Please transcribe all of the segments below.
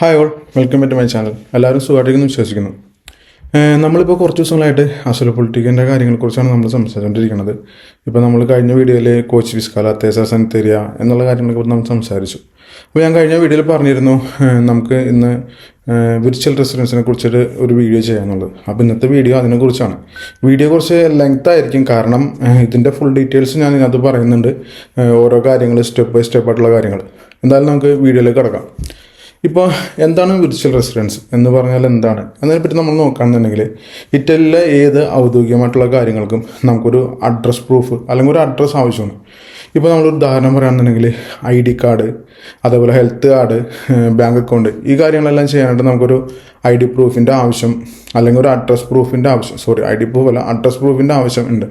Hi all welcome back to my channel എല്ലാവരും സുഖമായിട്ടിരിക്കുന്നു വിശ്വസിക്കുന്നു. നമ്മളിപ്പോൾ കുറച്ച് ദിവസങ്ങളായിട്ട് അസുല പൊളിറ്റിക്കിന്റെ കാര്യങ്ങളെക്കുറിച്ചാണ് നമ്മൾ സംസാരിച്ചുകൊണ്ടിരിക്കുന്നത് ഇപ്പോൾ നമ്മൾ കഴിഞ്ഞ വീഡിയോയിൽ കോച്ച് വിസ്കാല തേസ സനിത്തേരിയ എന്നുള്ള കാര്യങ്ങളെക്കുറിച്ച് നമ്മൾ സംസാരിച്ചു. അപ്പോൾ ഞാൻ കഴിഞ്ഞ വീഡിയോയിൽ പറഞ്ഞിരുന്നു നമുക്ക് ഇന്ന് വിർച്വൽ റെസിഡൻസിനെ കുറിച്ചിട്ട് ഒരു വീഡിയോ ചെയ്യാമെന്നുള്ളത് അപ്പോൾ ഇന്നത്തെ വീഡിയോ അതിനെക്കുറിച്ചാണ്. വീഡിയോ കുറച്ച് ലെങ്ത് ആയിരിക്കും കാരണം ഇതിന്റെ ഫുൾ ഡീറ്റെയിൽസ് ഞാൻ ഇതിനകത്ത് പറയുന്നുണ്ട്. ഓരോ കാര്യങ്ങൾ സ്റ്റെപ്പ് ബൈ സ്റ്റെപ്പ് ആയിട്ടുള്ള കാര്യങ്ങൾ എന്തായാലും നമുക്ക് വീഡിയോയിലേക്ക് കിടക്കാം. ഇപ്പോൾ എന്താണ് വിർച്വൽ റെസിഡൻസ് എന്ന് പറഞ്ഞാൽ എന്താണ്? അതിനെപ്പറ്റി നമ്മൾ നോക്കുകയാണെന്നുണ്ടെങ്കിൽ ഇറ്റലിയിലെ ഏത് ഔദ്യോഗികമായിട്ടുള്ള കാര്യങ്ങൾക്കും നമുക്കൊരു അഡ്രസ് പ്രൂഫ് അല്ലെങ്കിൽ ഒരു അഡ്രസ്സ് ആവശ്യമാണ്. ഇപ്പോൾ നമ്മളൊരു ഉദാഹരണം പറയുകയാണെന്നുണ്ടെങ്കിൽ ഐ ഡി കാർഡ് അതേപോലെ ഹെൽത്ത് കാർഡ് ബാങ്ക് അക്കൗണ്ട് ഈ കാര്യങ്ങളെല്ലാം ചെയ്യാനായിട്ട് നമുക്കൊരു ഐ ഡി പ്രൂഫിന്റെ ആവശ്യം അല്ലെങ്കിൽ ഒരു അഡ്രസ് പ്രൂഫിന്റെ ആവശ്യം സോറി ഐ ഡി പ്രൂഫ് അല്ല അഡ്രസ് പ്രൂഫിന്റെ ആവശ്യം ഉണ്ട്.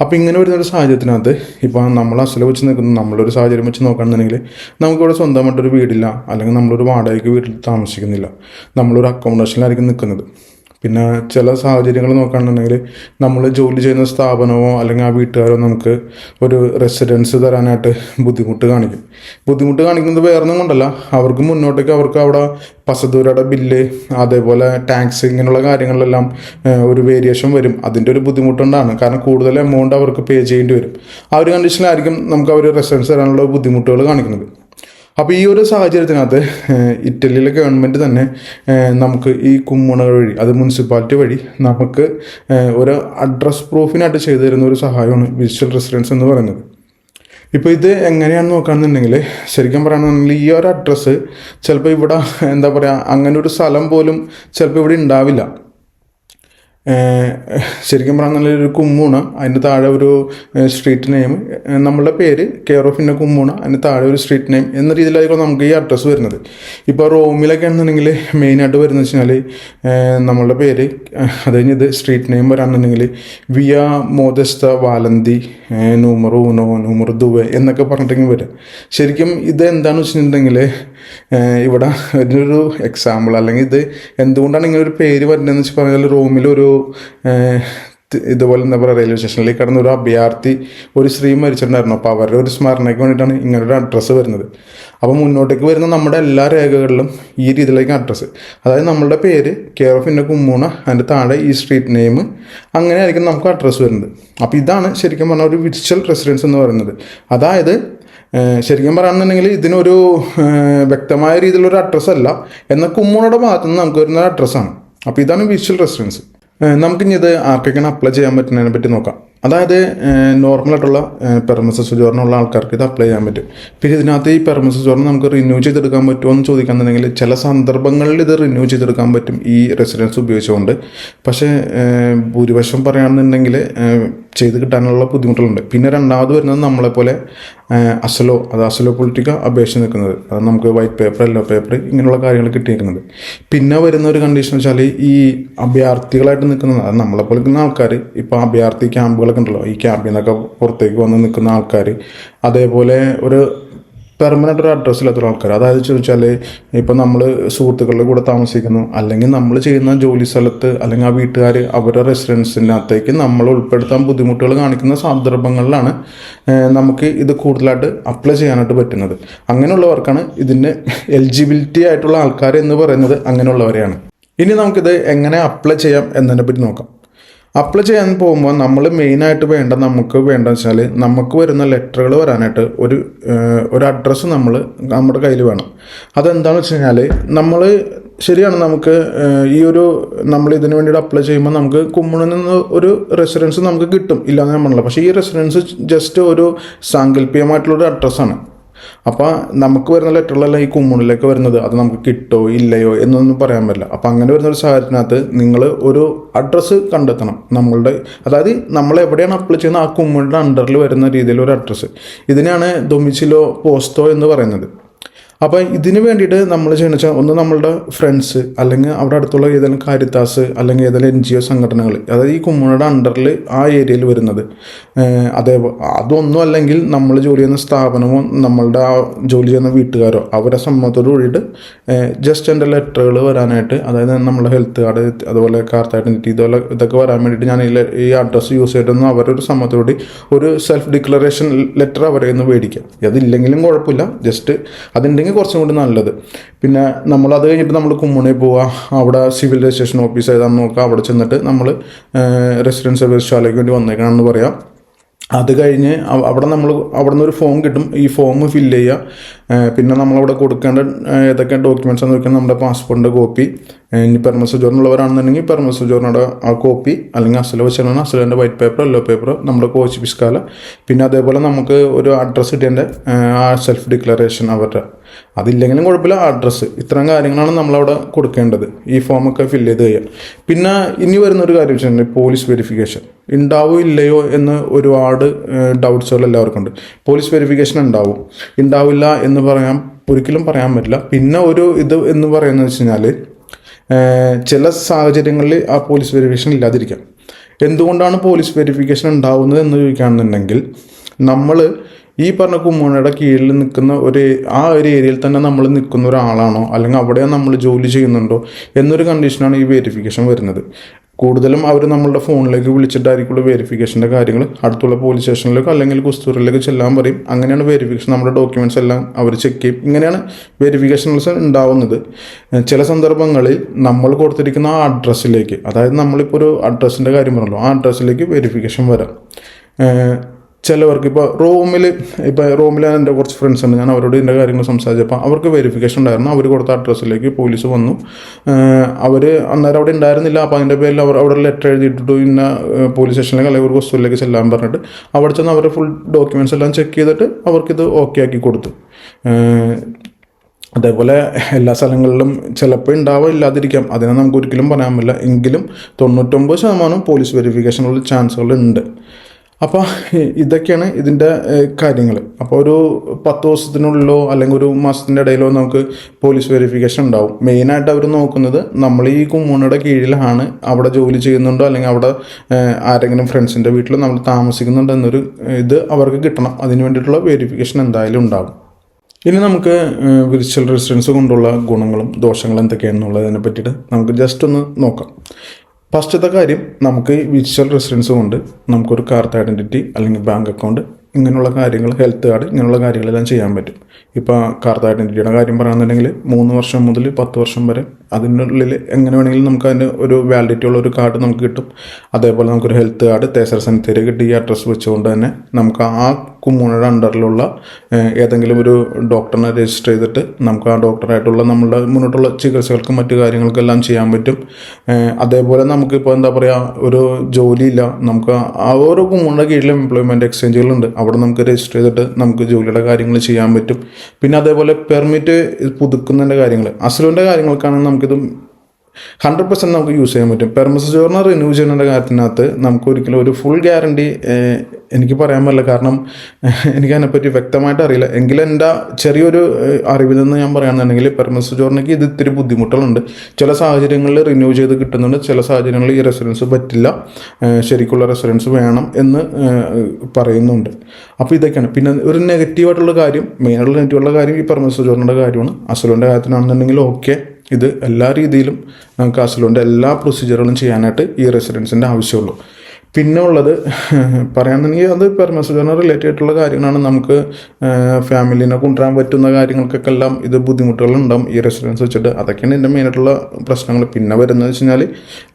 അപ്പോൾ ഇങ്ങനെ വരുന്ന ഒരു സാഹചര്യത്തിനകത്ത് ഇപ്പോൾ നമ്മൾ അസല വെച്ച് നിൽക്കുന്ന നമ്മളൊരു സാഹചര്യം വെച്ച് നോക്കുകയാണെന്നുണ്ടെങ്കിൽ നമുക്കിവിടെ സ്വന്തമായിട്ടൊരു വീടില്ല അല്ലെങ്കിൽ നമ്മളൊരു വാടകയ്ക്ക് വീട്ടിൽ താമസിക്കുന്നില്ല. നമ്മളൊരു അക്കോമഡേഷനിലായിരിക്കും നിൽക്കുന്നത്. പിന്നെ ചില സാഹചര്യങ്ങൾ നോക്കുകയാണെന്നുണ്ടെങ്കിൽ നമ്മൾ ജോലി ചെയ്യുന്ന സ്ഥാപനമോ അല്ലെങ്കിൽ ആ വീട്ടുകാരോ നമുക്ക് ഒരു റെസിഡൻസ് തരാനായിട്ട് ബുദ്ധിമുട്ട് കാണിക്കും. ബുദ്ധിമുട്ട് കാണിക്കുന്നത് വേറൊന്നും കൊണ്ടല്ല. അവർക്ക് മുന്നോട്ടേക്ക് അവർക്ക് അവിടെ പസദൂരയുടെ ബില്ല് അതേപോലെ ടാക്സ് ഇങ്ങനെയുള്ള കാര്യങ്ങളിലെല്ലാം ഒരു വേരിയേഷൻ വരും. അതിന്റെ ഒരു ബുദ്ധിമുട്ടുണ്ടാണ്. കാരണം കൂടുതൽ എമൗണ്ട് അവർക്ക് പേ ചെയ്യേണ്ടി വരും. ആ ഒരു കണ്ടീഷനിലായിരിക്കും നമുക്ക് അവർ റെസിഡൻസ് തരാനുള്ള ബുദ്ധിമുട്ടുകൾ കാണിക്കുന്നത്. അപ്പോൾ ഈ ഒരു സാഹചര്യത്തിനകത്ത് ഇറ്റലിയിലെ ഗവൺമെന്റ് തന്നെ നമുക്ക് ഈ കുമ്മണകൾ വഴി അത് മുനിസിപ്പാലിറ്റി വഴി നമുക്ക് ഒരു അഡ്രസ് പ്രൂഫിനായിട്ട് ചെയ്തു തരുന്ന ഒരു സഹായമാണ് വിഷ്വൽ റെസിഡൻസ് എന്ന് പറയുന്നത്. ഇപ്പോൾ ഇത് എങ്ങനെയാണെന്ന് നോക്കുകയാണെന്നുണ്ടെങ്കിൽ ശരിക്കും പറയുകയാണെന്നുണ്ടെങ്കിൽ ഈ ഒരു അഡ്രസ്സ് ചിലപ്പോൾ ഇവിടെ എന്താ പറയുക അങ്ങനെ ഒരു സ്ഥലം പോലും ചിലപ്പോൾ ഇവിടെ ഉണ്ടാവില്ല. ശരിക്കും പറഞ്ഞാൽ ഒരു കുമ്മൂണ. അതിന്റെ താഴെ ഒരു സ്ട്രീറ്റ് നെയിം നമ്മളുടെ പേര് കെയർ ഓഫ് ഇന്ന കുമ്മൂണ താഴെ ഒരു സ്ട്രീറ്റ് നെയിം എന്ന രീതിയിലായിരിക്കും നമുക്ക് ഈ അഡ്രസ്സ് വരുന്നത്. ഇപ്പോൾ റോമിലൊക്കെ ആണെന്നുണ്ടെങ്കിൽ മെയിനായിട്ട് വരുന്നത് വെച്ച് കഴിഞ്ഞാൽ നമ്മളുടെ പേര് അത് ഇത് സ്ട്രീറ്റ് നെയിം വരാണെന്നുണ്ടെങ്കിൽ വിയ മോദസ്ത വാലന്തി നൂമർ ഊനോ നൂമർ ദുവെ എന്നൊക്കെ പറഞ്ഞിട്ടെങ്കിൽ വരും. ശരിക്കും ഇത് എന്താണെന്ന് വെച്ചിട്ടുണ്ടെങ്കിൽ ഇവിടെ ഒരു എക്സാമ്പിൾ അല്ലെങ്കിൽ ഇത് എന്തുകൊണ്ടാണ് ഇങ്ങനെ ഒരു പേര് വരുന്നതെന്ന് വെച്ച് പറഞ്ഞാൽ റൂമിലൊരു ഇതുപോലെ എന്താ പറയുക റെയിൽവേ സ്റ്റേഷനിലേക്ക് കടന്ന ഒരു അഭയാർത്ഥി ഒരു സ്ത്രീ മരിച്ചിട്ടുണ്ടായിരുന്നു. അപ്പോൾ അവരുടെ ഒരു സ്മരണയ്ക്ക് വേണ്ടിയിട്ടാണ് ഇങ്ങനെ ഒരു അഡ്രസ്സ് വരുന്നത്. അപ്പോൾ മുന്നോട്ടേക്ക് വരുന്ന നമ്മുടെ എല്ലാ രേഖകളിലും ഈ രീതിയിലേക്ക് അഡ്രസ്സ് അതായത് നമ്മളുടെ പേര് കെയർ ഓഫ് ഇന്ന കുമ്മൂണ അതിന്റെ താഴെ ഈ സ്ട്രീറ്റ് നെയിം അങ്ങനെയായിരിക്കും നമുക്ക് അഡ്രസ്സ് വരുന്നത്. അപ്പോൾ ഇതാണ് ശരിക്കും പറഞ്ഞാൽ ഒരു വിർച്വൽ റെസിഡൻസ് എന്ന് പറയുന്നത്. അതായത് ശരിക്കും പറയുകയാണെന്നുണ്ടെങ്കിൽ ഇതിനൊരു വ്യക്തമായ രീതിയിലൊരു അഡ്രസ്സ് അല്ല. എന്നാൽ കുമ്മൂണയുടെ ഭാഗത്തു നിന്ന് നമുക്ക് വരുന്ന അഡ്രസ്സാണ് അപ്പോൾ ഇതാണ് വിഷ്വൽ റെസിഡൻസ് നമുക്കിനി ഇത് ആർക്കൊക്കെയാണ് അപ്ലൈ ചെയ്യാൻ പറ്റുന്നതിനെ പറ്റി നോക്കാം. അതായത് നോർമലായിട്ടുള്ള പെർമിസസ് സുജോറിനുള്ള ആൾക്കാർക്ക് ഇത് അപ്ലൈ ചെയ്യാൻ പറ്റും. പിന്നെ ഇതിനകത്ത് ഈ പെർമിസസ് സുജോറിന് നമുക്ക് റിന്യൂ ചെയ്തെടുക്കാൻ പറ്റുമോ എന്ന് ചോദിക്കുന്നുണ്ടെങ്കിൽ ചില സന്ദർഭങ്ങളിൽ ഇത് റിന്യൂ ചെയ്തെടുക്കാൻ പറ്റും ഈ റെസിഡൻസ് ഉപയോഗിച്ചുകൊണ്ട്. പക്ഷേ ഭൂരിപക്ഷം പറയുകയാണെന്നുണ്ടെങ്കിൽ ചെയ്ത് കിട്ടാനുള്ള ബുദ്ധിമുട്ടുകളുണ്ട്. പിന്നെ രണ്ടാമത് വരുന്നത് നമ്മളെപ്പോലെ അസലോ അത് അസലോ പൊളിറ്റിക്ക അപേക്ഷ നിൽക്കുന്നത്. അത് നമുക്ക് വൈറ്റ് പേപ്പർ യെല്ലോ പേപ്പർ ഇങ്ങനെയുള്ള കാര്യങ്ങൾ കിട്ടിയിരിക്കുന്നത് പിന്നെ വരുന്ന ഒരു കണ്ടീഷൻ വെച്ചാൽ ഈ അഭയാർത്ഥികളായിട്ട് നിൽക്കുന്നത് അത് നമ്മളെപ്പോലെ നിൽക്കുന്ന ആൾക്കാർ ഇപ്പോൾ അഭയാർത്ഥി ക്യാമ്പുകളൊക്കെ ഉണ്ടല്ലോ ഈ ക്യാമ്പിൽ നിന്നൊക്കെ പുറത്തേക്ക് വന്ന് നിൽക്കുന്ന ആൾക്കാർ അതേപോലെ ഒരു പെർമനന്റ് ഒരു അഡ്രസ്സില്ലാത്ത ആൾക്കാർ അതായത് ചോദിച്ചാൽ ഇപ്പം നമ്മൾ സുഹൃത്തുക്കളുടെ കൂടെ താമസിക്കുന്നു. അല്ലെങ്കിൽ നമ്മൾ ചെയ്യുന്ന ജോലി സ്ഥലത്ത് അല്ലെങ്കിൽ ആ വീട്ടുകാർ അവരുടെ റെസിഡൻസിനകത്തേക്ക് നമ്മൾ ഉൾപ്പെടുത്താൻ ബുദ്ധിമുട്ടുകൾ കാണിക്കുന്ന സന്ദർഭങ്ങളിലാണ് നമുക്ക് ഇത് കൂടുതലായിട്ട് അപ്ലൈ ചെയ്യാനായിട്ട് പറ്റുന്നത്. അങ്ങനെയുള്ളവർക്കാണ് ഇതിന്റെ എലിജിബിലിറ്റി ആയിട്ടുള്ള ആൾക്കാർ എന്ന് പറയുന്നത് അങ്ങനെയുള്ളവരെയാണ്. ഇനി നമുക്കിത് എങ്ങനെ അപ്ലൈ ചെയ്യാം എന്നതിനെ പറ്റി നോക്കാം. അപ്ലൈ ചെയ്യാൻ പോകുമ്പോൾ നമ്മൾ മെയിനായിട്ട് വേണ്ട നമുക്ക് വേണ്ട വെച്ചാൽ നമുക്ക് വരുന്ന ലെറ്ററുകൾ വരാനായിട്ട് ഒരു ഒരു അഡ്രസ്സ് നമ്മൾ നമ്മുടെ കയ്യിൽ വേണം. അതെന്താണെന്ന് വെച്ച് കഴിഞ്ഞാൽ നമ്മൾ ശരിയാണ് നമുക്ക് ഈ ഒരു നമ്മൾ ഇതിനു വേണ്ടിയിട്ട് അപ്ലൈ ചെയ്യുമ്പോൾ നമുക്ക് കുമ്മണിൽ നിന്ന് ഒരു റെസിഡൻസ് നമുക്ക് കിട്ടും. ഇല്ലാന്ന് ഞാൻ പറഞ്ഞില്ല. പക്ഷേ ഈ റെസിഡൻസ് ജസ്റ്റ് ഒരു സാങ്കല്പികമായിട്ടുള്ളൊരു അഡ്രസ്സാണ് അപ്പോൾ നമുക്ക് വരുന്ന ലെറ്ററിലല്ല ഈ കുമ്മുണിലേക്ക് വരുന്നത്? അത് നമുക്ക് കിട്ടോ ഇല്ലയോ എന്നൊന്നും പറയാൻ പറ്റില്ല. അപ്പോൾ അങ്ങനെ വരുന്ന ഒരു സാഹചര്യത്തിനകത്ത് നിങ്ങൾ ഒരു അഡ്രസ്സ് കണ്ടെത്തണം. നമ്മളുടെ അതായത് നമ്മൾ എവിടെയാണ് അപ്ലൈ ചെയ്യുന്നത്? ആ കുമ്മുണിയുടെ അണ്ടറിൽ വരുന്ന രീതിയിൽ ഒരു അഡ്രസ്സ് ഇതിനാണ് ദൊമിച്ചിലോ പോസ്റ്റോ എന്ന് പറയുന്നത്. അപ്പോൾ ഇതിന് വേണ്ടിയിട്ട് നമ്മൾ ചെയ്യുന്ന വെച്ചാൽ ഒന്ന് നമ്മളുടെ ഫ്രണ്ട്സ് അല്ലെങ്കിൽ അവിടെ അടുത്തുള്ള ഏതെങ്കിലും കാരിത്താസ് അല്ലെങ്കിൽ ഏതെങ്കിലും എൻ ജി ഒ സംഘടനകൾ അതായത് ഈ കുമ്മണയുടെ അണ്ടറിൽ ആ ഏരിയയിൽ വരുന്നത്. അതേ അതൊന്നും അല്ലെങ്കിൽ നമ്മൾ ജോലി ചെയ്യുന്ന സ്ഥാപനമോ നമ്മളുടെ ആ ജോലി ചെയ്യുന്ന വീട്ടുകാരോ അവരെ സമ്മതത്തോട് കൂടിയിട്ട് ജസ്റ്റ് എന്റെ ലെറ്ററുകൾ വരാനായിട്ട് അതായത് നമ്മുടെ ഹെൽത്ത് കാർഡ് അതുപോലെ കാർത്ത് ഐഡന്റിറ്റി ഇതുപോലെ ഇതൊക്കെ വരാൻ വേണ്ടിയിട്ട് ഞാൻ ഈ അഡ്രസ്സ് യൂസ് ചെയ്തിട്ടൊന്നും അവരൊരു സമ്മതത്തോടെ ഒരു സെൽഫ് ഡിക്ലറേഷൻ ലെറ്റർ അവരെ ഒന്ന് മേടിക്കാം. അതില്ലെങ്കിലും കുഴപ്പമില്ല. ജസ്റ്റ് അതുണ്ടെങ്കിൽ കുറച്ചും കൂടി നല്ലത്. പിന്നെ നമ്മൾ അത് കഴിഞ്ഞിട്ട് നമ്മൾ കുമ്മണി പോവുക അവിടെ സിവിൽ രജിസ്ട്രേഷൻ ഓഫീസ് ഏതാണെന്ന് നോക്കുക അവിടെ ചെന്നിട്ട് നമ്മൾ റെസിഡൻസ് ശാലയ്ക്ക് വേണ്ടി വന്നേക്കണമെന്ന് പറയാം. അത് കഴിഞ്ഞ് അവ- അവിടെ നമ്മൾ അവിടെ നിന്ന് ഒരു ഫോം കിട്ടും. ഈ ഫോം ഫില്ല് ചെയ്യുക. പിന്നെ നമ്മളവിടെ കൊടുക്കേണ്ട ഏതൊക്കെ ഡോക്യുമെന്റ്സ് എന്ന് വെച്ചാൽ നമ്മുടെ പാസ്പോർട്ടിന്റെ കോപ്പി ഇനി പെർമസ് ജോറിനുള്ളവരാണെന്നുണ്ടെങ്കിൽ പെർമസ് ജോറിനോട് ആ കോപ്പി അല്ലെങ്കിൽ അസല വെച്ചാൽ അസലിന്റെ വൈറ്റ് പേപ്പർ യെല്ലോ പേപ്പർ നമ്മുടെ കോച്ച് പിസ്കാല പിന്നെ അതേപോലെ നമുക്ക് ഒരു അഡ്രസ്സ് കിട്ടിയതിന്റെ ആ സെൽഫ് ഡിക്ലറേഷൻ അവരുടെ. അതില്ലെങ്കിലും കുഴപ്പമില്ല അഡ്രസ്സ് ഇത്രയും കാര്യങ്ങളാണ് നമ്മളവിടെ കൊടുക്കേണ്ടത്. ഈ ഫോമൊക്കെ ഫില്ല് ചെയ്ത് കഴിയാം പിന്നെ ഇനി വരുന്നൊരു കാര്യം വെച്ചിട്ടുണ്ടെങ്കിൽ പോലീസ് വെരിഫിക്കേഷൻ ഉണ്ടാവോ ഇല്ലയോ എന്ന് ഒരുപാട് ഡൗട്ട്സുകൾ എല്ലാവർക്കും ഉണ്ട്. പോലീസ് വെരിഫിക്കേഷൻ ഉണ്ടാവും. ഉണ്ടാവില്ല എന്ന് പറയാൻ ഒരിക്കലും പറയാൻ പറ്റില്ല. പിന്നെ ഒരു ഇത് എന്ന് പറയുന്നത് വെച്ച് കഴിഞ്ഞാൽ ചില സാഹചര്യങ്ങളിൽ ആ പോലീസ് വെരിഫിക്കേഷൻ ഇല്ലാതിരിക്കാം. എന്തുകൊണ്ടാണ് പോലീസ് വെരിഫിക്കേഷൻ ഉണ്ടാവുന്നത് എന്ന് ചോദിക്കുകയാണെന്നുണ്ടെങ്കിൽ നമ്മൾ ഈ പറഞ്ഞ കുമ്മോണയുടെ കീഴിൽ നിൽക്കുന്ന ഒരു ആ ഒരു ഏരിയയിൽ തന്നെ നമ്മൾ നിൽക്കുന്ന ഒരാളാണോ അല്ലെങ്കിൽ അവിടെ നമ്മൾ ജോലി ചെയ്യുന്നുണ്ടോ എന്നൊരു കണ്ടീഷനാണ് ഈ വെരിഫിക്കേഷൻ വരുന്നത്. കൂടുതലും അവർ നമ്മളുടെ ഫോണിലേക്ക് വിളിച്ചിട്ടായിരിക്കുള്ള വെരിഫിക്കേഷന്റെ കാര്യങ്ങൾ അടുത്തുള്ള പോലീസ് സ്റ്റേഷനിലേക്ക് അല്ലെങ്കിൽ കുസ്തൂരിലേക്ക് ചെല്ലാൻ പറയും. അങ്ങനെയാണ് വെരിഫിക്കേഷൻ നമ്മുടെ ഡോക്യുമെന്റ്സ് എല്ലാം അവർ ചെക്ക് ചെയ്യും. ഇങ്ങനെയാണ് വെരിഫിക്കേഷൻസ് ഉണ്ടാവുന്നത്. ചില സന്ദർഭങ്ങളിൽ നമ്മൾ കൊടുത്തിരിക്കുന്ന ആ അഡ്രസ്സിലേക്ക് അതായത് നമ്മളിപ്പോൾ ഒരു അഡ്രസ്സിന്റെ കാര്യം പറഞ്ഞല്ലോ ആ അഡ്രസ്സിലേക്ക് വെരിഫിക്കേഷൻ വരാം. ചിലവർക്ക് ഇപ്പോൾ റൂമിൽ ഇപ്പോൾ റൂമിൽ എന്റെ കുറച്ച് ഫ്രണ്ട്സ് ഉണ്ട്. ഞാൻ അവരോട് ഇതിന്റെ കാര്യങ്ങൾ സംസാരിച്ചപ്പോൾ അവർക്ക് വെരിഫിക്കേഷൻ ഉണ്ടായിരുന്നു. അവർ കൊടുത്ത അഡ്രസ്സിലേക്ക് പോലീസ് വന്നു. അവർ അന്നേരം അവിടെ ഉണ്ടായിരുന്നില്ല. അപ്പോൾ അതിന്റെ പേരിൽ അവർ അവിടെ ലെറ്റർ എഴുതിയിട്ടിട്ട് ഇന്ന പോലീസ് സ്റ്റേഷനിലേക്ക് അല്ലെങ്കിൽ ഒരു ഹോസ്പിറ്റലിലേക്ക് ചെല്ലാൻ പറഞ്ഞിട്ട് അവിടെ ചെന്ന് അവരുടെ ഫുൾ ഡോക്യുമെന്റ്സ് എല്ലാം ചെക്ക് ചെയ്തിട്ട് അവർക്കിത് ഓക്കെ ആക്കി കൊടുത്തു. അതേപോലെ എല്ലാ സ്ഥലങ്ങളിലും ചിലപ്പോൾ ഉണ്ടാവുക ഇല്ലാതിരിക്കാം അതിനെ നമുക്ക് ഒരിക്കലും പറയാൻ പറ്റില്ല. എങ്കിലും തൊണ്ണൂറ്റൊമ്പത് ശതമാനം പോലീസ് വെരിഫിക്കേഷനുള്ള ചാൻസുകൾ ഉണ്ട് അപ്പോൾ ഇതൊക്കെയാണ് ഇതിന്റെ കാര്യങ്ങൾ അപ്പോൾ ഒരു പത്ത് ദിവസത്തിനുള്ളിലോ അല്ലെങ്കിൽ ഒരു മാസത്തിന്റെ ഇടയിലോ നമുക്ക് പോലീസ് വെരിഫിക്കേഷൻ ഉണ്ടാവും. മെയിനായിട്ട് അവർ നോക്കുന്നത് നമ്മൾ ഈ കുമ്മൂണയുടെ കീഴിലാണ് അവിടെ ജോലി ചെയ്യുന്നുണ്ടോ അല്ലെങ്കിൽ അവിടെ ആരെങ്കിലും ഫ്രണ്ട്സിന്റെ വീട്ടിൽ നമ്മൾ താമസിക്കുന്നുണ്ടോ എന്നൊരു ഇത് അവർക്ക് കിട്ടണം. അതിന് വേണ്ടിയിട്ടുള്ള വെരിഫിക്കേഷൻ എന്തായാലും ഉണ്ടാകും. ഇനി നമുക്ക് വിർച്വൽ റെസിഡൻസ് കൊണ്ടുള്ള ഗുണങ്ങളും ദോഷങ്ങളും എന്തൊക്കെയാണെന്നുള്ളതിനെ പറ്റിയിട്ട് നമുക്ക് ജസ്റ്റ് ഒന്ന് നോക്കാം. ഫസ്റ്റത്തെ കാര്യം നമുക്ക് വിർച്വൽ റെസിഡൻസ് കൊണ്ട് നമുക്കൊരു കാർത്ത് ഐഡന്റിറ്റി അല്ലെങ്കിൽ ബാങ്ക് അക്കൗണ്ട് ഇങ്ങനെയുള്ള കാര്യങ്ങൾ ഹെൽത്ത് കാർഡ് ഇങ്ങനെയുള്ള കാര്യങ്ങളെല്ലാം ചെയ്യാൻ പറ്റും. ഇപ്പോൾ കാർത്ത് ഐഡന്റിറ്റിയുടെ കാര്യം പറയുകയാണെന്നുണ്ടെങ്കിൽ മൂന്ന് വർഷം മുതൽ പത്ത് വർഷം വരെ അതിനുള്ളിൽ എങ്ങനെ വേണമെങ്കിലും നമുക്ക് അതിന് ഒരു വാലിഡിറ്റി ഉള്ള ഒരു കാർഡ് നമുക്ക് കിട്ടും. അതേപോലെ നമുക്കൊരു ഹെൽത്ത് കാർഡ് തേസർ സെനിറ്ററി കിട്ടി ഈ അഡ്രസ്സ് വെച്ചുകൊണ്ട് തന്നെ നമുക്ക് ആ കുമ്മൂണയുടെ അണ്ടറിലുള്ള ഏതെങ്കിലും ഒരു ഡോക്ടറിനെ രജിസ്റ്റർ ചെയ്തിട്ട് നമുക്ക് ആ ഡോക്ടറായിട്ടുള്ള നമ്മളുടെ മുന്നോട്ടുള്ള ചികിത്സകൾക്കും മറ്റു കാര്യങ്ങൾക്കെല്ലാം ചെയ്യാൻ പറ്റും. അതേപോലെ നമുക്കിപ്പോൾ എന്താ പറയുക ഒരു ജോലിയില്ല. നമുക്ക് ആ ഓരോ കുമ്മൂണിന്റെ കീഴിലും എംപ്ലോയ്മെന്റ് എക്സ്ചേഞ്ചുകളുണ്ട് അവിടെ നമുക്ക് രജിസ്റ്റർ ചെയ്തിട്ട് നമുക്ക് ജോലിയുടെ കാര്യങ്ങൾ ചെയ്യാൻ പറ്റും. പിന്നെ അതേപോലെ പെർമിറ്റ് പുതുക്കുന്നതിന്റെ കാര്യങ്ങൾ അസലുവിന്റെ കാര്യങ്ങൾക്കാണെങ്കിൽ നമുക്കിത് ഹൺഡ്രഡ് പെർസെന്റ് നമുക്ക് യൂസ് ചെയ്യാൻ പറ്റും. പെർമസ് ജോർണർ റിന്യൂ ചെയ്യുന്ന കാര്യത്തിനകത്ത് നമുക്ക് ഒരിക്കലും ഒരു ഫുൾ ഗ്യാരണ്ടി എനിക്ക് പറയാൻ പറ്റില്ല. കാരണം എനിക്ക് വ്യക്തമായിട്ട് അറിയില്ല. എങ്കിലും എന്റെ ചെറിയൊരു അറിവിൽ നിന്ന് ഞാൻ പറയുകയാണെന്നുണ്ടെങ്കിൽ പെർമസ് ജോർണയ്ക്ക് ഇത് ഇത്തിരി ബുദ്ധിമുട്ടുകളുണ്ട്. ചില സാഹചര്യങ്ങളിൽ റിന്യൂ ചെയ്ത് കിട്ടുന്നുണ്ട്. ചില സാഹചര്യങ്ങളിൽ ഈ റെസിഡൻസ് പറ്റില്ല. ശരിക്കുള്ള റെസിഡൻസ് വേണം എന്ന് പറയുന്നുണ്ട്. അപ്പോൾ ഇതൊക്കെയാണ്. പിന്നെ ഒരു നെഗറ്റീവായിട്ടുള്ള കാര്യം മെയിനായിട്ടുള്ള നെഗറ്റീവുള്ള കാര്യം ഈ പെർമസ് ജോർണിന്റെ കാര്യമാണ്. അസലുന്റെ കാര്യത്തിനാണെന്നുണ്ടെങ്കിൽ ഓക്കെ ഇത് എല്ലാ രീതിയിലും നമുക്ക് എല്ലാ പ്രൊസീജിയറുകളും ചെയ്യാനായിട്ട് ഈ റെസിഡൻസിന്റെ ആവശ്യമുള്ളൂ. പിന്നെ ഉള്ളത് പറയാന്നുണ്ടെങ്കിൽ അത് പെർമസുജറിന് റിലേറ്റഡ് ആയിട്ടുള്ള കാര്യങ്ങളാണ്. നമുക്ക് ഫാമിലിനെ കൊണ്ടുവരാൻ പറ്റുന്ന കാര്യങ്ങൾക്കൊക്കെ എല്ലാം ഇത് ബുദ്ധിമുട്ടുകളുണ്ടാവും ഈ റെസിഡൻസ് വെച്ചിട്ട്. അതൊക്കെയാണ് എന്റെ മെയിനായിട്ടുള്ള പ്രശ്നങ്ങൾ. പിന്നെ വരുന്നത് വെച്ച് കഴിഞ്ഞാൽ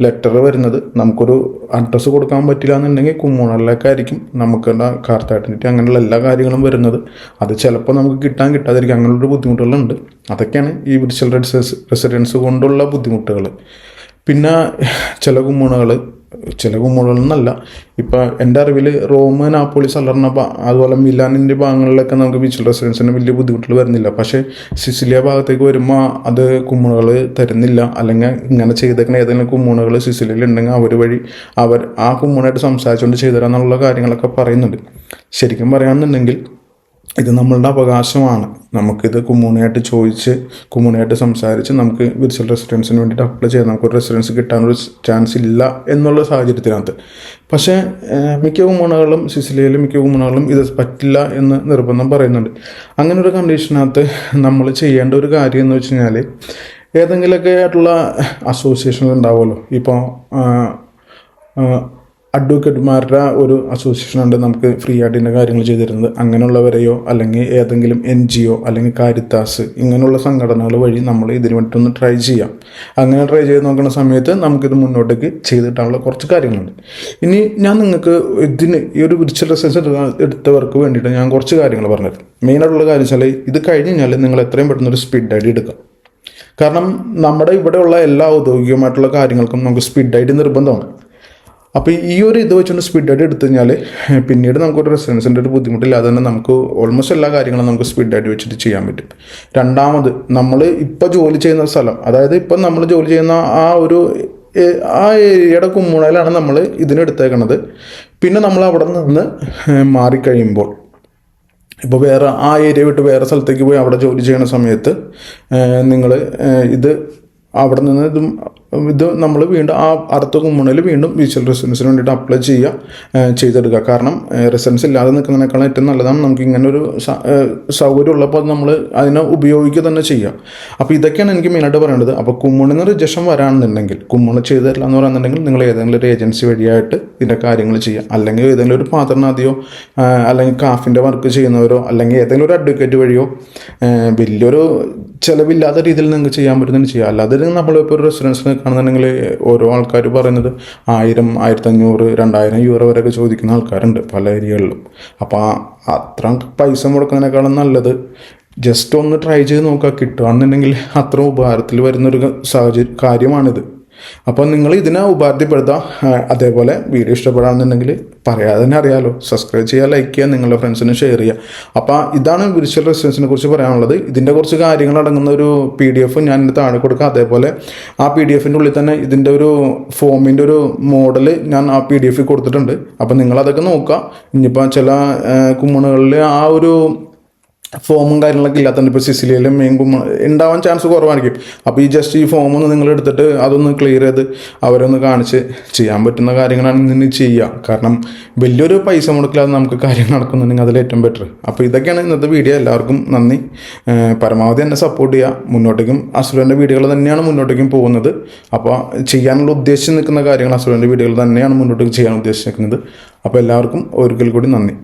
ലെറ്റർ വരുന്നത്. നമുക്കൊരു അഡ്രസ്സ് കൊടുക്കാൻ പറ്റില്ല എന്നുണ്ടെങ്കിൽ കുമ്മൂണലിലൊക്കെ ആയിരിക്കും നമുക്ക് കാർത്തായിട്ട് അങ്ങനെയുള്ള എല്ലാ കാര്യങ്ങളും വരുന്നത്. അത് ചിലപ്പോൾ നമുക്ക് കിട്ടാൻ കിട്ടാതിരിക്കും. അങ്ങനെയുള്ള ബുദ്ധിമുട്ടുകളുണ്ട്. അതൊക്കെയാണ് ഈ വിർച്വൽ റെസിഡൻസ് കൊണ്ടുള്ള ബുദ്ധിമുട്ടുകൾ പിന്നെ ചില കുമ്മൂണകൾ ചില മുഴുവൻ എന്നല്ല ഇപ്പം എന്റെ അറിവിൽ റോമ് നാപ്പോളി സലർണ അതുപോലെ മിലാനിന്റെ ഭാഗങ്ങളിലൊക്കെ നമുക്ക് ബീച്ചിൽ റെസിഡൻസിന് വലിയ ബുദ്ധിമുട്ടുകൾ വരുന്നില്ല. പക്ഷേ സിസിലിയ ഭാഗത്തേക്ക് വരുമ്പോൾ അത് കുമ്മുണകൾ തരുന്നില്ല. അല്ലെങ്കിൽ ഇങ്ങനെ ചെയ്തേക്കുന്ന ഏതെങ്കിലും കുമ്മുണകൾ സിസിലിയിൽ ഉണ്ടെങ്കിൽ അവർ വഴി അവർ ആ കുമ്മൂണായിട്ട് സംസാരിച്ചുകൊണ്ട് ചെയ്തു തരാന്നുള്ള കാര്യങ്ങളൊക്കെ പറയുന്നുണ്ട്. ശരിക്കും പറയുകയാണെന്നുണ്ടെങ്കിൽ ഇത് നമ്മളുടെ അവകാശമാണ്. നമുക്കിത് കുമ്മൂണയായിട്ട് ചോദിച്ച് കുമ്മൂണയായിട്ട് സംസാരിച്ച് നമുക്ക് വിർച്വൽ റെസിഡൻസിന് വേണ്ടിയിട്ട് അപ്ലൈ ചെയ്യാം. നമുക്കൊരു റെസിഡൻസ് കിട്ടാനൊരു ചാൻസ് ഇല്ല എന്നുള്ള സാഹചര്യത്തിനകത്ത്. പക്ഷേ മിക്ക കുമ്മൂണകളും സിസിലിയയിലും മിക്ക കുമ്മൂണകളും ഇത് പറ്റില്ല എന്ന് നിർബന്ധം പറയുന്നുണ്ട്. അങ്ങനെ ഒരു കണ്ടീഷനകത്ത് നമ്മൾ ചെയ്യേണ്ട ഒരു കാര്യം എന്ന് വെച്ച് കഴിഞ്ഞാൽ ഏതെങ്കിലുമൊക്കെ ആയിട്ടുള്ള അസോസിയേഷനുകൾ ഉണ്ടാവുമല്ലോ. ഇപ്പോൾ അഡ്വക്കേറ്റുമാരുടെ ഒരു അസോസിയേഷൻ ഉണ്ട് നമുക്ക് ഫ്രീ ആയിട്ട് ഇതിന്റെ കാര്യങ്ങൾ ചെയ്തിരുന്നത്. അങ്ങനെയുള്ളവരെയോ അല്ലെങ്കിൽ ഏതെങ്കിലും എൻ ജി ഒ അല്ലെങ്കിൽ കാരിത്താസ് ഇങ്ങനെയുള്ള സംഘടനകൾ വഴി നമ്മൾ ഇതിന് വേണ്ടിയിട്ടൊന്ന് ട്രൈ ചെയ്യാം. അങ്ങനെ ട്രൈ ചെയ്ത് നോക്കുന്ന സമയത്ത് നമുക്കിത് മുന്നോട്ടേക്ക് ചെയ്തിട്ടാനുള്ള കുറച്ച് കാര്യങ്ങളുണ്ട്. ഇനി ഞാൻ നിങ്ങൾക്ക് ഇതിന് ഈ ഒരു വിർച്വൽ റെസിഡൻസ് എടുത്തവർക്ക് വേണ്ടിയിട്ട് ഞാൻ കുറച്ച് കാര്യങ്ങൾ പറഞ്ഞത് മെയിനായിട്ടുള്ള കാര്യം വെച്ചാൽ ഇത് കഴിഞ്ഞ് കഴിഞ്ഞാൽ നിങ്ങൾ എത്രയും പെട്ടെന്ന് ഒരു സ്പീഡ് ആയിട്ട് എടുക്കാം കാരണം നമ്മുടെ ഇവിടെയുള്ള എല്ലാ ഔദ്യോഗികമായിട്ടുള്ള കാര്യങ്ങൾക്കും നമുക്ക് സ്പീഡ് ഐ നിർബന്ധമാണ്. അപ്പോൾ ഈ ഒരു ഇത് വെച്ചുകൊണ്ട് സ്പീഡ് ആയിട്ട് എടുത്തു കഴിഞ്ഞാൽ പിന്നീട് നമുക്കൊരു റെസിഡൻസിന്റെ ഒരു ബുദ്ധിമുട്ടില്ലാതെ തന്നെ നമുക്ക് ഓൾമോസ്റ്റ് എല്ലാ കാര്യങ്ങളും നമുക്ക് സ്പീഡ് ആയിട്ട് വെച്ചിട്ട് ചെയ്യാൻ പറ്റും. രണ്ടാമത് നമ്മൾ ഇപ്പോൾ ജോലി ചെയ്യുന്ന സ്ഥലം അതായത് ഇപ്പം നമ്മൾ ജോലി ചെയ്യുന്ന ആ ഒരു ആ ഏരിയയുടെ കുമ്മുണയിലാണ് നമ്മൾ ഇതിനെടുത്തേക്കണത് പിന്നെ നമ്മൾ അവിടെ നിന്ന് മാറിക്കഴിയുമ്പോൾ ഇപ്പോൾ വേറെ ആ ഏരിയ വിട്ട് വേറെ സ്ഥലത്തേക്ക് പോയി അവിടെ ജോലി ചെയ്യുന്ന സമയത്ത് നിങ്ങൾ ഇത് അവിടെ നിന്ന് ഇതും ഇത് നമ്മൾ വീണ്ടും ആ അടുത്ത കുമ്മണിൽ വീണ്ടും വിച്വൽ റെസിഡൻസിന് വേണ്ടിയിട്ട് അപ്ലൈ ചെയ്യുക ചെയ്തെടുക്കുക. കാരണം റെസിഡൻസ് ഇല്ലാതെ നിൽക്കുന്നതിനേക്കാളും ഏറ്റവും നല്ലതാണ് നമുക്ക് ഇങ്ങനെ ഒരു സൗകര്യം ഉള്ളപ്പോൾ നമ്മൾ അതിനെ ഉപയോഗിക്കുക തന്നെ ചെയ്യുക അപ്പോൾ ഇതൊക്കെയാണ് എനിക്ക് മെയിനായിട്ട് പറയേണ്ടത്. അപ്പോൾ കുമ്മണിൽ നിന്ന് റിജക്ഷൻ വരാണെന്നുണ്ടെങ്കിൽ കുമ്മണ് ചെയ്തു തരില്ല എന്ന് പറയുന്നുണ്ടെങ്കിൽ നിങ്ങൾ ഏതെങ്കിലും ഒരു ഏജൻസി വഴിയായിട്ട് ഇതിന്റെ കാര്യങ്ങൾ ചെയ്യുക. അല്ലെങ്കിൽ ഏതെങ്കിലും ഒരു പാത്രനാദിയോ അല്ലെങ്കിൽ കാഫിന്റെ വർക്ക് ചെയ്യുന്നവരോ അല്ലെങ്കിൽ ഏതെങ്കിലും ഒരു അഡ്വക്കേറ്റ് വഴിയോ വലിയൊരു ചിലവില്ലാത്ത രീതിയിൽ നിങ്ങൾക്ക് ചെയ്യാൻ പറ്റുന്നതിന് ചെയ്യുക. അല്ലാതെ നമ്മളിപ്പോൾ ഒരു റെസിഡൻസിന് കാണുന്നുണ്ടെങ്കിൽ ഓരോ ആൾക്കാർ പറയുന്നത് ആയിരം ആയിരത്തഞ്ഞൂറ് രണ്ടായിരം യൂറോ വരെയൊക്കെ ചോദിക്കുന്ന ആൾക്കാരുണ്ട് പല ഏരിയകളിലും. അപ്പോൾ അത്ര പൈസ മുടക്കുന്നതിനേക്കാളും നല്ലത് ജസ്റ്റ് ഒന്ന് ട്രൈ ചെയ്ത് നോക്കുക. കിട്ടുകയാണെന്നുണ്ടെങ്കിൽ അത്ര ഉപകാരത്തിൽ വരുന്നൊരു സാഹചര്യം കാര്യമാണിത്. അപ്പോൾ നിങ്ങൾ ഇതിനെ ഉപാധിപ്പെടുത്താം അതേപോലെ വീഡിയോ ഇഷ്ടപ്പെടാമെന്നുണ്ടെങ്കിൽ പറയാതെ തന്നെ അറിയാമല്ലോ സബ്സ്ക്രൈബ് ചെയ്യുക ലൈക്ക് ചെയ്യുക നിങ്ങളുടെ ഫ്രണ്ട്സിന് ഷെയർ ചെയ്യുക അപ്പോൾ ഇതാണ് വിർച്വൽ റെസിഡൻസിനെ കുറിച്ച് പറയാനുള്ളത്. ഇതിന്റെ കുറച്ച് കാര്യങ്ങൾ അടങ്ങുന്ന ഒരു പി ഡി എഫ് ഞാൻ ഇതിന്റെ താഴെ കൊടുക്കുക അതേപോലെ ആ പി ഡി എഫിന്റെ ഉള്ളിൽ തന്നെ ഇതിന്റെ ഒരു ഫോമിന്റെ ഒരു മോഡൽ ഞാൻ ആ പി ഡി എഫിൽ കൊടുത്തിട്ടുണ്ട് അപ്പോൾ നിങ്ങളതൊക്കെ നോക്കുക. ഇനിയിപ്പോൾ ചില കുമ്മണുകളിൽ ആ ഒരു ഫോമും കാര്യങ്ങളൊക്കെ ഇല്ലാത്തതുകൊണ്ട് ഇപ്പോൾ സിസിലിയിലും മെങ്കും ഉണ്ടാവാൻ ചാൻസ് കുറവായിരിക്കും. അപ്പോൾ ഈ ജസ്റ്റ് ഈ ഫോം ഒന്ന് നിങ്ങൾ എടുത്തിട്ട് അതൊന്ന് ക്ലിയർ ചെയ്ത് അവരൊന്ന് കാണിച്ച് ചെയ്യാൻ പറ്റുന്ന കാര്യങ്ങളാണ് ഇന്ന് ചെയ്യുക കാരണം വലിയൊരു പൈസ മുടക്കില്ലാതെ നമുക്ക് കാര്യം നടക്കുന്നുണ്ടെങ്കിൽ അതിൽ ഏറ്റവും ബെറ്റർ അപ്പോൾ ഇതൊക്കെയാണ് ഇന്നത്തെ വീഡിയോ എല്ലാവർക്കും നന്ദി. പരമാവധി എന്നെ സപ്പോർട്ട് ചെയ്യുക മുന്നോട്ടേക്കും അസുരന്റെ വീഡിയോകൾ തന്നെയാണ് മുന്നോട്ടേക്കും പോകുന്നത്. അപ്പോൾ ചെയ്യാനുള്ള ഉദ്ദേശിച്ച് നിൽക്കുന്ന കാര്യങ്ങൾ അസുരന്റെ വീഡിയോകൾ തന്നെയാണ് മുന്നോട്ടേക്ക് ചെയ്യാൻ ഉദ്ദേശിച്ചിരിക്കുന്നത് അപ്പോൾ എല്ലാവർക്കും ഒരിക്കൽ കൂടി നന്ദി.